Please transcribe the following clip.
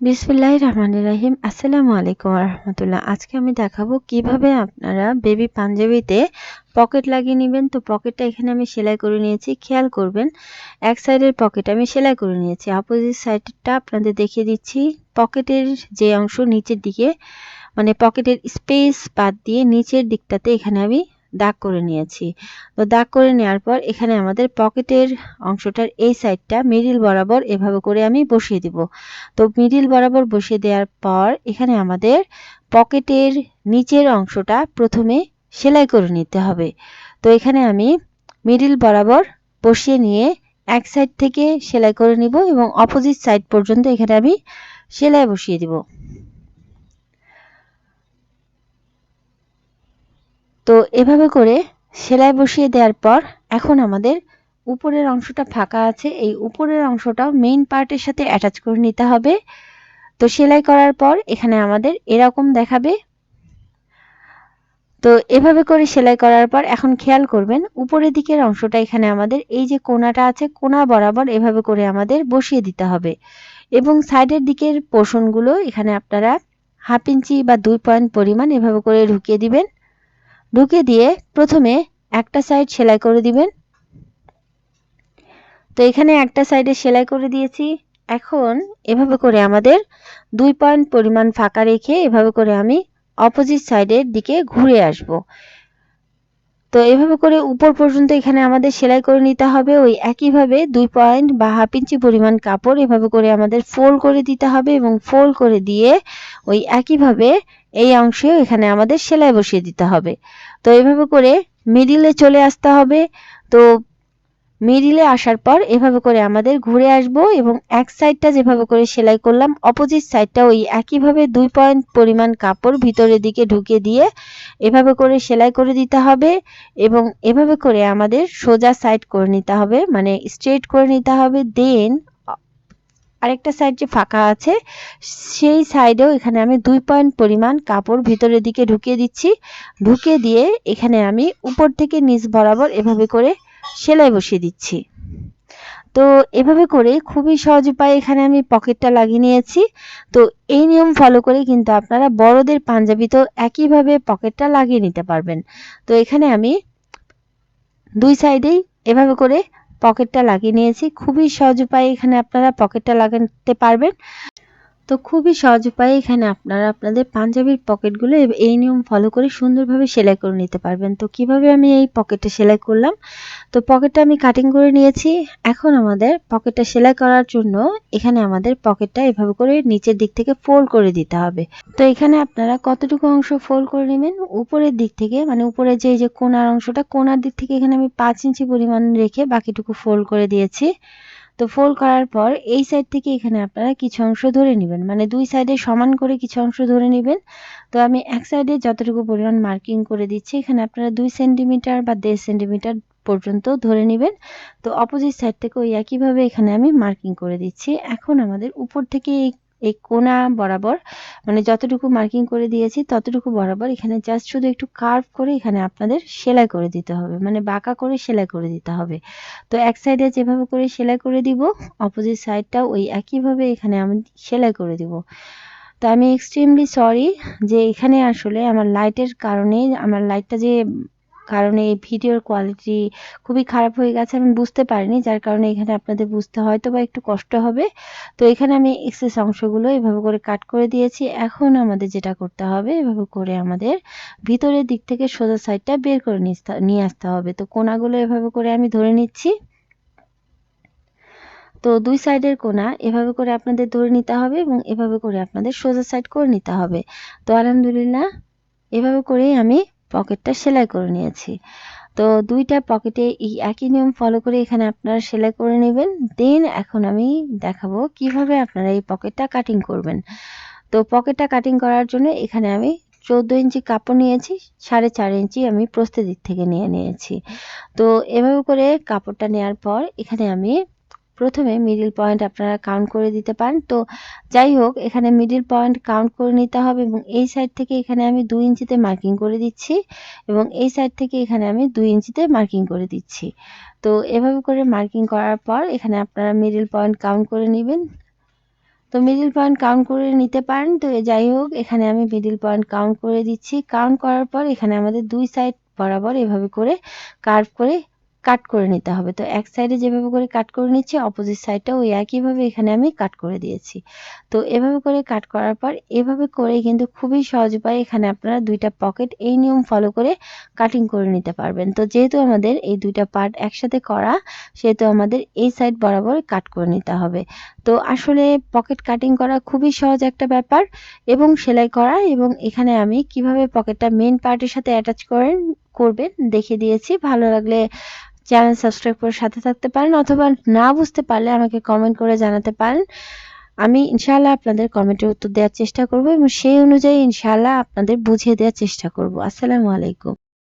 বিসমিল্লাহির রহমানির রহিম। আসসালামু আলাইকুম রহমতুল্লাহ। আজকে আমি দেখাবো কীভাবে আপনারা বেবি পাঞ্জাবিতে পকেট লাগিয়ে নেবেন। তো পকেটটা এখানে আমি সেলাই করে নিয়েছি। খেয়াল করবেন, এক সাইডের পকেট আমি সেলাই করে নিয়েছি। অপোজিট সাইডটা আপনাদের দেখিয়ে দিচ্ছি। পকেটের যে অংশ নিচের দিকে মানে পকেটের স্পেস বাদ দিয়ে নিচের দিকটাতে এখানে আমি দাগ করে নিয়েছি। তো দাগ করে নেওয়ার পর এখানে আমাদের পকেটের অংশটার এই সাইডটা মিডিল বরাবর এভাবে করে আমি বসিয়ে দিব। তো মিডিল বরাবর বসিয়ে দেওয়ার পর এখানে আমাদের পকেটের নিচের অংশটা প্রথমে সেলাই করে নিতে হবে। তো এখানে আমি মিডিল বরাবর বসিয়ে নিয়ে এক সাইড থেকে সেলাই করে নিব এবং অপোজিট সাইড পর্যন্ত এখানে আমি সেলাই বসিয়ে দিব। তো এভাবে করে সেলাই বসিয়ে দেওয়ার পর এখন আমাদের উপরের অংশটা ফাঁকা আছে। এই উপরের অংশটাও মেইন পার্টের সাথে অ্যাটাচ করে নিতে হবে। তো সেলাই করার পর এখানে আমাদের এরকম দেখাবে। তো এভাবে করে সেলাই করার পর এখন খেয়াল করবেন, উপরের দিকের অংশটা এখানে আমাদের এই যে কোনাটা আছে, কোনা বরাবর এভাবে করে আমাদের বসিয়ে দিতে হবে। এবং সাইডের দিকের পোষণগুলো এখানে আপনারা হাফ ইঞ্চি বা দুই পয়েন্ট পরিমাণ এভাবে করে ঢুকিয়ে দিবেন। ঢুকে দিয়ে প্রথমে একটা সাইড সেলাই করে দিবেন। তো এখানে একটা সাইডে সেলাই করে দিয়েছি। এখন এভাবে করে আমাদের দুই পয়েন্ট পরিমাণ ফাঁকা রেখে এভাবে করে আমি অপোজিট সাইডের দিকে ঘুরে আসব। তো এভাবে করে উপর পর্যন্ত এখানে আমাদের সেলাই করে নিতে হবে। ওই একইভাবে দুই পয়েন্ট বা হাফ ইঞ্চি পরিমাণ কাপড় এভাবে করে আমাদের ফোল্ড করে দিতে হবে এবং ফোল্ড করে দিয়ে ওই একইভাবে এই অংশেও এখানে আমাদের সেলাই বসিয়ে দিতে হবে। তো এভাবে করে মিডিলে চলে আসতে হবে। তো মিডিলে আসার পর এভাবে করে আমাদের ঘুরে আসব এবং এক সাইডটা যেভাবে করে সেলাই করলাম অপোজিট সাইডটা ওই একইভাবে দুই পয়েন্ট পরিমাণ কাপড় ভিতরের দিকে ঢুকে দিয়ে এভাবে করে সেলাই করে দিতে হবে এবং এভাবে করে আমাদের সোজা সাইড করে নিতে হবে মানে স্ট্রেট করে নিতে হবে। দেন আরেকটা সাইড যে ফাঁকা আছে, সেই সাইডেও এখানে আমি দুই পয়েন্ট পরিমাণ কাপড় ভিতরের দিকে ঢুকিয়ে দিচ্ছি। ঢুকিয়ে দিয়ে এখানে আমি উপর থেকে নিচ বরাবর এভাবে করে সেলাই বসিয়ে দিচ্ছি। তো এভাবে করে খুবই সহজ উপায়ে এখানে আমি পকেটটা লাগিয়ে নিয়েছি। তো এই নিয়ম ফলো করে কিন্তু আপনারা বড়দের পাঞ্জাবিতেও একইভাবে পকেটটা লাগিয়ে নিতে পারবেন। তো এখানে আমি দুই সাইডেই এভাবে করে পকেটটা লাগিয়ে নিয়েছি। খুবই সহজ উপায়ে এখানে আপনারা পকেটটা লাগাতে পারবেন। তো খুবই সহজ উপায়ে এখানে আপনারা আপনাদের পাঞ্জাবির পকেটগুলো এই নিয়ম ফলো করে সুন্দরভাবে সেলাই করে নিতে পারবেন। তো কীভাবে আমি এই পকেটটা সেলাই করলাম? তো পকেটটা আমি কাটিং করে নিয়েছি। এখন আমাদের পকেটটা সেলাই করার জন্য এখানে আমাদের পকেটটা এভাবে করে নিচের দিক থেকে ফোল্ড করে দিতে হবে। তো এখানে আপনারা কতটুকু অংশ ফোল্ড করে নেবেন? উপরের দিক থেকে মানে উপরের যে যে কোনার অংশটা, কোনার দিক থেকে এখানে আমি পাঁচ ইঞ্চি পরিমাণ রেখে বাকিটুকু ফোল্ড করে দিয়েছি। তো ফোল্ড করার পর এই সাইড থেকে এখানে আপনারা কিছু অংশ ধরে নেবেন। মানে দুই সাইডে সমান করে কিছু অংশ ধরে নেবেন। তো আমি এক সাইডে যতটুকু পরিমাণ মার্কিং করে দিচ্ছি, এখানে আপনারা দুই সেন্টিমিটার বা দেড় সেন্টিমিটার পর্যন্ত ধরে নেবেন। তো অপোজিট সাইড থেকে ওই একইভাবে এখানে আমি মার্কিং করে দিচ্ছি। এখন আমাদের উপর থেকে এই এই কোনা বরাবর মানে যতটুকু মার্কিং করে দিয়েছি ততটুকু বরাবর এখানে জাস্ট শুধু একটু কার্ভ করে এখানে আপনাদের সেলাই করে দিতে হবে মানে বাঁকা করে সেলাই করে দিতে হবে। তো এক সাইডে যেভাবে করে সেলাই করে দিব অপোজিট সাইডটাও ওই একইভাবে এখানে আমি সেলাই করে দিব। তো আমি এক্সট্রিমলি সরি যে এখানে আসলে আমার লাইটের কারণে, আমার লাইটটা যে কারণে এই ভিডিওর কোয়ালিটি খুবই খারাপ হয়ে গেছে, আমি বুঝতে পারিনি। যার কারণে এখানে আপনাদের বুঝতে হয়তো বা একটু কষ্ট হবে। তো এখানে আমি এক্সেস অংশগুলো এভাবে করে কাট করে দিয়েছি। এখন আমাদের যেটা করতে হবে, এভাবে করে আমাদের ভিতরের দিক থেকে সোজা সাইডটা বের করে নিয়ে আসতে হবে। তো কোনাগুলো এভাবে করে আমি ধরে নিচ্ছি। তো দুই সাইডের কোনা এভাবে করে আপনাদের ধরে নিতে হবে এবং এভাবে করে আপনাদের সোজা সাইড করে নিতে হবে। তো আলহামদুলিল্লাহ, এভাবে করেই আমি পকেটটা সেলাই করে নিয়েছি। তো দুইটা পকেটে এই একই নিয়ম ফলো করে এখানে আপনারা সেলাই করে নেবেন। দেন এখন আমি দেখাবো কীভাবে আপনারা এই পকেটটা কাটিং করবেন। তো পকেটটা কাটিং করার জন্য এখানে আমি চোদ্দ ইঞ্চি কাপড় নিয়েছি, সাড়ে চার ইঞ্চি আমি প্রস্তুত দিক থেকে নিয়ে নিয়েছি। তো এভাবে করে কাপড়টা নেওয়ার পর এখানে আমি প্রথমে মিডিল পয়েন্ট আপনারা কাউন্ট করে দিতে পারেন। তো যাই হোক, এখানে মিডিল পয়েন্ট কাউন্ট করে নিতে হবে এবং এই সাইড থেকে এখানে আমি দুই ইঞ্চিতে মার্কিং করে দিচ্ছি এবং এই সাইড থেকে এখানে আমি দুই ইঞ্চিতে মার্কিং করে দিচ্ছি। তো এভাবে করে মার্কিং করার পর এখানে আপনারা মিডিল পয়েন্ট কাউন্ট করে নেবেন। তো মিডিল পয়েন্ট কাউন্ট করে নিতে পারেন। তো যাই হোক, এখানে আমি মিডিল পয়েন্ট কাউন্ট করে দিচ্ছি। কাউন্ট করার পর এখানে আমাদের দুই সাইড বরাবর এভাবে করে কার্ভ করে কাট করে নিতে হবে। তো এক সাইডে যেভাবে করে কাট করে নিচ্ছি অপোজিট সাইডটা ওই একইভাবে এখানে আমি কাট করে দিয়েছি। তো এভাবে করে কাট করার পর, এভাবে করে কিন্তু খুবই সহজ উপায় এখানে আপনারা দুইটা পকেট এই নিয়ম ফলো করে কাটিং করে নিতে পারবেন। তো যেহেতু আমাদের এই দুইটা পার্ট একসাথে করা, সেহেতু আমাদের এই সাইড বরাবর কাট করে নিতে হবে। তো আসলে পকেট কাটিং করা খুবই সহজ একটা ব্যাপার এবং সেলাই করা এবং এখানে আমি কীভাবে পকেটটা মেন পার্টের সাথে অ্যাটাচ করেন, করবেন, দেখিয়ে দিয়েছি। ভালো লাগলে চ্যানেল সাবস্ক্রাইব করে সাথে থাকতে পারেন অথবা না বুঝতে পারলে আমাকে কমেন্ট করে জানাতে পারেন। আমি ইনশাআল্লাহ আপনাদের কমেন্টের উত্তর দেওয়ার চেষ্টা করব এবং সেই অনুযায়ী ইনশাআল্লাহ আপনাদের বুঝিয়ে দেওয়ার চেষ্টা করব। আসসালামু আলাইকুম।